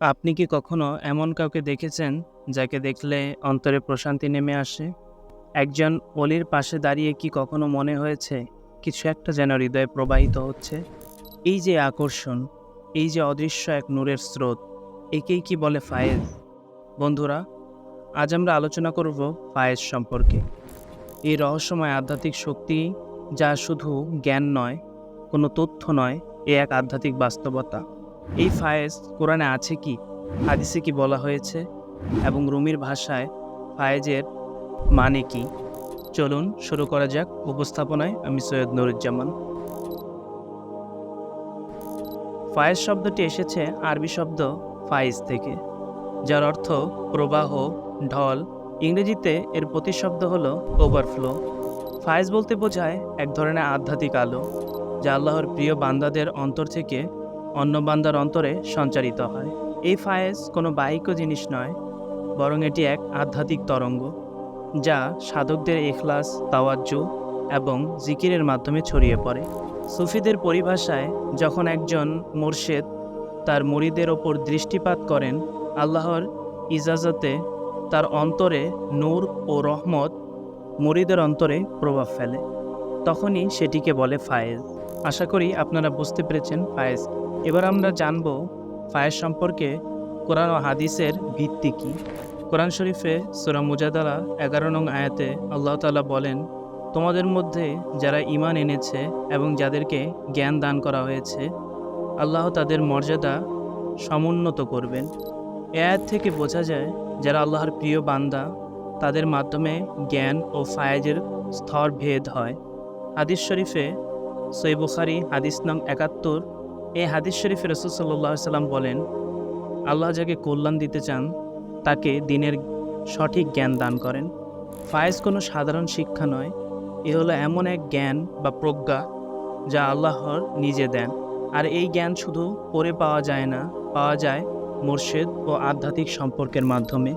আপনি কি কখনো এমন কাউকে দেখেছেন যাকে দেখলে অন্তরে প্রশান্তি নেমে আসে? একজন অলির পাশে দাঁড়িয়ে কি কখনো মনে হয়েছে কিছু একটা যেন হৃদয়ে প্রবাহিত হচ্ছে? এই যে আকর্ষণ, এই যে অদৃশ্য এক নূরের স্রোত, একেই কি বলে ফায়েজ? বন্ধুরা, আজ আমরা আলোচনা করব ফায়েজ সম্পর্কে। এই রহস্যময় আধ্যাত্মিক শক্তি যা শুধু জ্ঞান নয়, কোনো তথ্য নয়, এ এক আধ্যাত্মিক বাস্তবতা। এই ফায়েজ কোরআনে আছে কি? হাদিসে কি বলা হয়েছে? এবং রুমির ভাষায় ফায়েজের মানে কি? চলুন শুরু করা যাক উপস্থাপনায় আমি সৈয়দ নুরুজ্জামান। ফায়েজ শব্দটি এসেছে আরবি শব্দ ফাইজ থেকে, যার অর্থ প্রবাহ, ঢল। ইংরেজিতে এর প্রতিশব্দ হল ওভারফ্লো ফায়েজ বলতে বোঝায় এক ধরনের আধ্যাত্মিক আলো, যা আল্লাহর প্রিয় বান্দাদের অন্তর থেকে অন্য বান্দার অন্তরে সঞ্চারিত হয়। এই ফায়েজ কোনো বাহিক জিনিস নয়, বরং এটি এক আধ্যাত্মিক তরঙ্গ, যা সাধকদের এখলাস তাওয়াজ্জু এবং জিকিরের মাধ্যমে ছড়িয়ে পড়ে। সুফিদের পরিভাষায়, যখন একজন মোর্শেদ তার মরিদের ওপর দৃষ্টিপাত করেন, আল্লাহর ইজাজতে তার অন্তরে নূর ও রহমত মরিদের অন্তরে প্রভাব ফেলে। তখনই সেটিকে বলে ফায়েজ আশা করি আপনারা বুঝতে পেরেছেন ফায়েজ। এবার আমরা জানব ফায়েজ সম্পর্কে কোরআন ও হাদিসের ভিত্তি কী। কোরআন শরীফে সুরা মুজাদালা এগারো নং আয়াতে আল্লাহ তাআলা বলেন, তোমাদের মধ্যে যারা ঈমান এনেছে এবং যাদেরকে জ্ঞান দান করা হয়েছে, আল্লাহ তাদের মর্যাদা সমুন্নত করবেন। এ আয়াত থেকে বোঝা যায়, যারা আল্লাহর প্রিয় বান্দা, তাদের মাধ্যমে জ্ঞান ও ফায়েজের স্তর ভেদ হয়। হাদিস শরীফে সই বুখারি, হাদিস নং একাত্তর। এই হাদিস শরীফে রসুল সাল্লাহ সাল্লাম বলেন, আল্লাহ যাকে কল্যাণ দিতে চান, তাকে দিনের সঠিক জ্ঞান দান করেন। ফায়েজ কোনো সাধারণ শিক্ষা নয়, এ হলো এমন এক জ্ঞান বা প্রজ্ঞা যা আল্লাহর নিজে দেন। আর এই জ্ঞান শুধু পড়ে পাওয়া যায় না, পাওয়া যায় মোর্শেদ ও আধ্যাত্মিক সম্পর্কের মাধ্যমে।